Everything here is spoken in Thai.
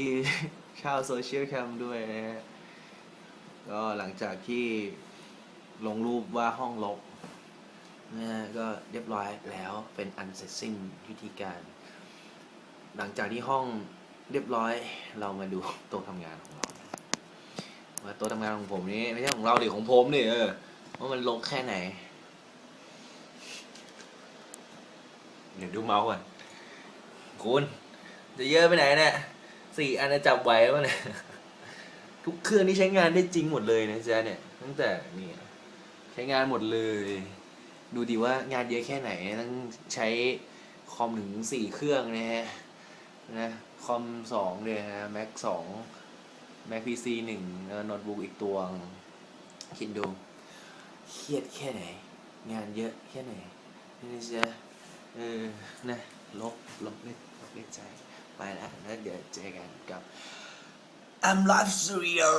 ที่ชาวโซเชียลแคมด้วยนะฮะก็หลังจากที่ลงรูปว่าห้องลบนะฮะก็เรียบร้อยแล้วเป็นอันเสร็จสิ้นวิธีการ หลังจากที่ห้องเรียบร้อยเรามาดูโต๊ะทำงานของเราว่าโต๊ะทำงานของผมนี่ไม่ใช่ของเราดิของผมนี่เออว่ามันลกแค่ไหนเดี๋ยวดูเมาส์ก่อนคุณจะเยอะไปไหนเนี่ย สี่อันจะจับไหวปะเนี่ยทุกเครื่องที่ใช้งานได้จริงหมดเลยนะจ๊ะเนี่ย ตั้งแต่นี่ใช้งานหมดเลย ดูดีว่างานเยอะแค่ไหนต้องใช้คอมถึงสี่เครื่องนะฮะนะคอมสองเลยฮะแม็กสองแม็กพีซีหนึ่งโน้ตบุ๊กอีกตัวคิดดูเครียดแค่ไหน งานเยอะแค่ไหนนี่จะเออนะลบลบเล่นลบเล่นใจ ไปแล้วแล้วเดี๋ยวเจอกันกับ I'm Live Studio